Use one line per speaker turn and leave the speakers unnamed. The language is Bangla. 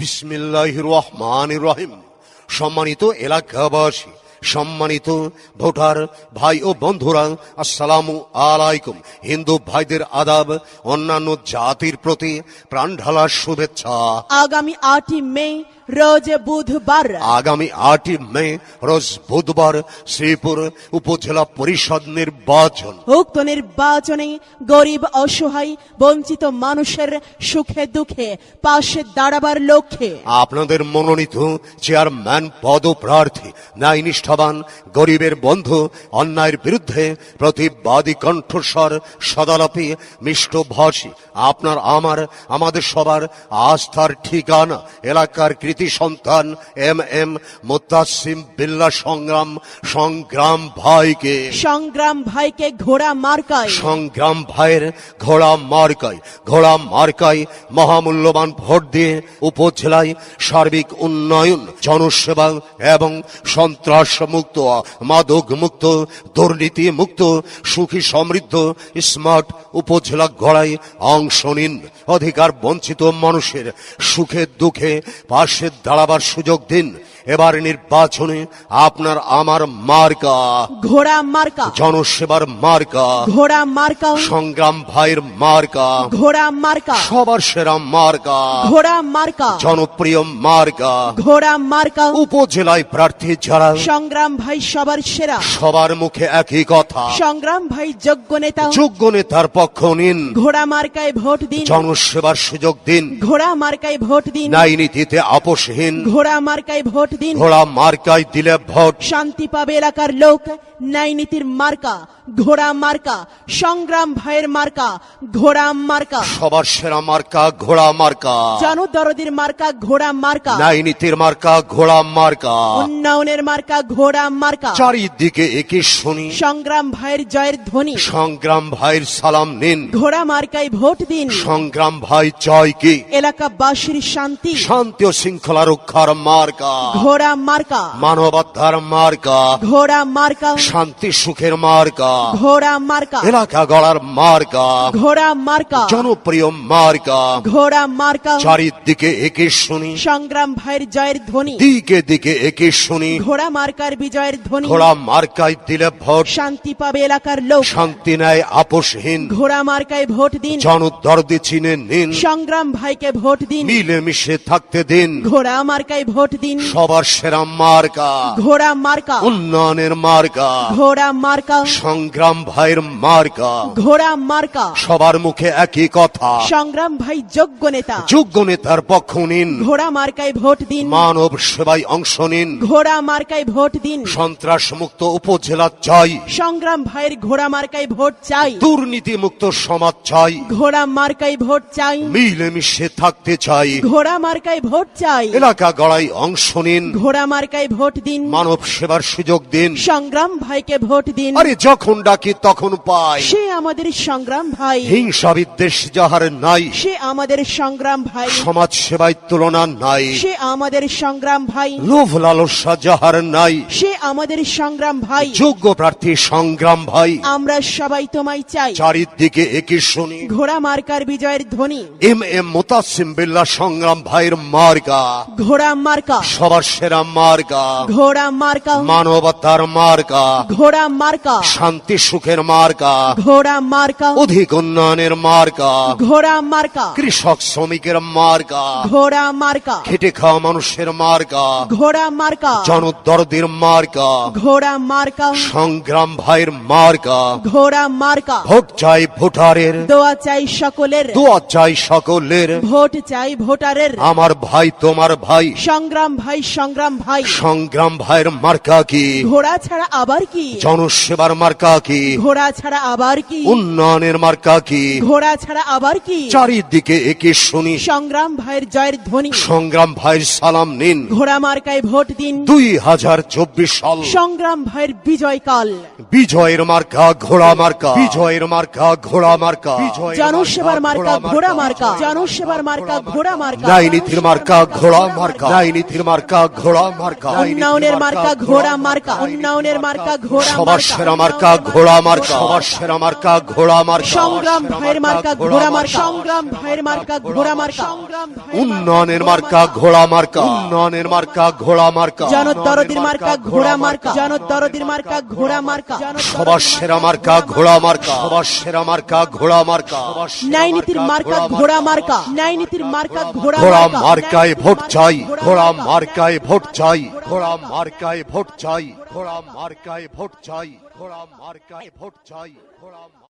রহমান রহিম সম্মানিত এলাকাবাসী, সম্মানিত ভোটার ভাই ও বন্ধুরা, আসসালামু আলাইকুম। হিন্দু ভাইদের আদাব, অন্যান্য জাতির প্রতি প্রাণ ঢালার শুভেচ্ছা।
আগামী আটই মে রোজ বুধবার।
আগামী আটই মে রোজ বুধবার শ্রীপুর উপজেলা পরিষদ নির্বাচন।
উক্ত নির্বাচনে গরিব অসহায় বঞ্চিত মানুষের সুখে দুঃখে পাশে দাঁড়াবার লক্ষ্যে।
আপনাদের মনোনীত চেয়ারম্যান পদপ্রার্থী ন্যায় নিষ্ঠাবান গরিবের বন্ধু অন্যায়ের বিরুদ্ধে প্রতিবাদী কণ্ঠস্বর সদালাপি মিষ্টভাষী আপনার আমার আমাদের সবার আস্থার ঠিকানা এলাকার কৃতি সন্তান এম এম মোত্তাসিম বিল্লা সংগ্রাম সংগ্রাম ভাইকে।
সংগ্রাম ভাইকে ঘোড়া মার্কায়।
সংগ্রাম ভাইয়ের ঘোড়া মার্কায়। ঘোড়া মার্কায় মহামূল্যবান ভোট দিয়ে উপজেলায় সার্বিক উন্নয়ন জনসেবা এবং সন্ত্রাস মুক্ত মাদক মুক্ত দুর্নীতি মুক্ত সুখী সমৃদ্ধ স্মার্ট উপজেলা গড়ায় অংশ নিন। অধিকার বঞ্চিত মানুষের সুখে দুঃখে পাশে দাঁড়াবার সুযোগ দিন। এবার নির্বাচনে আপনার আমার মার্কা
ঘোড়া মার্কা
জনসেবার মার্কা
ঘোড়া মার্কা
সংগ্রাম ভাইয়ের মার্কা
ঘোড়া মার্কা
সবার সেরা মার্কা
ঘোড়া মার্কা
জনপ্রিয় মার্কা
ঘোড়া মার্কা
উপজেলায় প্রার্থী যারা
সংগ্রাম ভাই সবার সেরা
সবার মুখে একই কথা
সংগ্রাম ভাই যোগ্য নেতা
যোগ্য নেতার পক্ষ নিন
ঘোড়া মার্কায় ভোট দিন
জনসেবার সুযোগ দিন
ঘোড়া মার্কায় ভোট দিন
নীতিতে আপোষহীন
ঘোড়া মার্কায় ভোট দিন।
ঘোড়া মার্কায় দিলে ভোট।
শান্তি পাবে এলাকার লোক ন্যায় নীতির মার্কা। ঘোড়া মার্কা সংগ্রাম ভাইয়ের মার্কা ঘোড়া মার্কা।
সবার সেরা মার্কা ঘোড়া মার্কা।
জনদরদির মার্কা ঘোড়া মার্কা?
ন্যায় নীতির মার্কা ঘোড়া মার্কা।
উন্নয়নের মার্কা ঘোড়া মার্কা।
চারিদিকে একই শুনি।
সংগ্রাম ভাইয়ের জয়ের ধ্বনি।
সংগ্রাম ভাইয়ের সালাম নিন।
ঘোড়া মার্কায় ভোট দিন।
সংগ্রাম ভাই জয় কি?
এলাকাবাসীর শান্তি।
শান্তি ও শৃঙ্খলা রক্ষার মার্কা।
ঘোড়া মার্কা।
মানবতার মার্কা।
ঘোড়া মার্কা।
শান্তি সুখের মার্কা।
ঘোড়া মার্কা।
এলাকা গড়ার মার্কা।
ঘোড়া মার্কা।
জনপ্রিয় মার্কা।
ঘোড়া মার্কা।
চারিদিকে একে শুনি।
সংগ্রাম ভাইয়ের জয়ের ধ্বনি।
দিকে দিকে একে শুনি।
ঘোড়া মার্কার বিজয়ের ধ্বনি।
ঘোড়া মার্কায় দিলে ভোট।
শান্তি পাবে এলাকার লোক।
শান্তি নেয় আপোষহীন।
ঘোড়া মার্কায় ভোট দিন।
জনদর্দি চিনে নিন।
সংগ্রাম ভাইকে ভোট দিন।
মিলেমিশে থাকতে দিন।
ঘোড়া মার্কায় ভোট দিন।
সবার সেরা মার্কা।
ঘোড়া মার্কা।
উন্নয়নের মার্কা।
ঘোড়া মার্কা।
সংগ্রাম ভাইয়ের মার্কা।
ঘোড়া মার্কা।
সবার মুখে একই কথা।
সংগ্রাম ভাই যোগ্য নেতা।
যোগ্য নেতার পক্ষ নিন।
ঘোড়া মার্কায় ভোট দিন।
মানব সেবায় অংশ নিন।
ঘোড়া মার্কায় ভোট দিন।
সন্ত্রাস মুক্ত উপজেলা চাই।
সংগ্রাম ভাইয়ের ঘোড়া মার্কায় ভোট চাই।
দুর্নীতি মুক্ত সমাজ চাই।
ঘোড়া মার্কায় ভোট চাই।
মিলেমিশে থাকতে চাই।
ঘোড়া মার্কায় ভোট চাই।
এলাকা গড়াই অংশ নিন।
ঘোড়া মার্কায় ভোট দিন।
মানব সেবার সুযোগ দিন।
সংগ্রাম ভাইকে ভোট দিন।
আরে যখন ডাকি তখন পাই?
সে আমাদের সংগ্রাম ভাই।
হিংসা বিদ্বেষ যাহার নাই।
সে আমাদের সংগ্রাম ভাই।
সমাজ সেবায় তুলনা নাই।
সে আমাদের সংগ্রাম ভাই।
লোভ লালসা যাহার নাই।
সে আমাদের সংগ্রাম ভাই।
যোগ্য প্রার্থী সংগ্রাম ভাই।
আমরা সবাই তোমায় চাই।
চারিদিকে একই শুনি।
ঘোড়া মার্কার বিজয়ের ধ্বনি।
এম এম মোতাসিম বিল্লা সংগ্রাম ভাইয়ের মার্কা।
ঘোড়া মার্কা।
সবার সেরা মার্কা।
ঘোড়া মার্কা।
মানবতার মার্কা।
ঘোড়া মার্কা।
শান্তি সুখের মার্কা।
ঘোড়া মার্কা।
অধিক উন্নয়নের মার্কা।
ঘোড়া মার্কা।
কৃষক শ্রমিকের মার্কা।
ঘোড়া মার্কা।
খেটে খাওয়া মানুষের মার্কা।
ঘোড়া মার্কা।
জনদরদের মার্কা।
ঘোড়া মার্কা।
সংগ্রাম ভাইয়ের মার্কা।
ঘোড়া মার্কা।
ভোট চাই ভোটারের।
দোয়া চাই সকলের।
দোয়া চাই সকলের।
ভোট চাই ভোটারের।
আমার ভাই তোমার ভাই।
সংগ্রাম ভাই সংগ্রাম ভাই।
সংগ্রাম ভাইয়ের মার্কা কি?
ঘোড়া ছাড়া আবার কি?
জনসেবার মার্কা কি?
ঘোড়া ছাড়া আবার কি?
উন্নয়নের মার্কা কি?
ঘোড়া ছাড়া আবার কি?
চারিদিকে একে শুনি।
সংগ্রাম ভাইয়ের জয়ের ধ্বনি।
সংগ্রাম ভাইয়ের সালাম নিন।
ঘোড়া মার্কায় ভোট দিন।
দুই হাজার চব্বিশ সাল।
সংগ্রাম ভাইয়ের বিজয় কাল।
বিজয়ের মার্কা ঘোড়া মার্কা। বিজয়ের মার্কা ঘোড়া মার্কা।
জনসেবার মার্কা ঘোড়া মার্কা জনসেবার মার্কা। ঘোড়া মার্কা।
ন্যায় নীতির মার্কা ঘোড়া মার্কা। ন্যায় নীতির মার্কা। ঘোড়া মার্কা।
উন্নয়নের মার্কা ঘোড়া মার্কা। উন্নয়নের মার্কা ঘোড়া
সবার সেরা মার্কা ঘোড়া মার্কা সবার সেরা মার্কা ঘোড়া মার্কা
সংগ্রাম ভাইয়ের মার্কা ঘোড়া মার্কা সংগ্রাম ভাইয়ের মার্কা ঘোড়া মার্কা সংগ্রাম
উন্নয়নের মার্কা ঘোড়া মার্কা উন্নয়নের মার্কা ঘোড়া মার্কা
জনদরদির মার্কা ঘোড়া মার্কা জনদরদির মার্কা ঘোড়া মার্কা
সবার সেরা মার্কা ঘোড়া মার্কা সবার সেরা মার্কা ঘোড়া মার্কা
ন্যায় নীতির মার্কা ঘোড়া মার্কা ন্যায় নীতির মার্কা ঘোড়া
ঘোড়া মার্কায় ভোট চাই ঘোড়া মার্কায় ভোট চাই ঘোড়া মার্কায় ভোট চাই ঘোড়া মার্কায় ভোট চাই ঘোড়া মার্কায় ভোট চাই ঘোড়া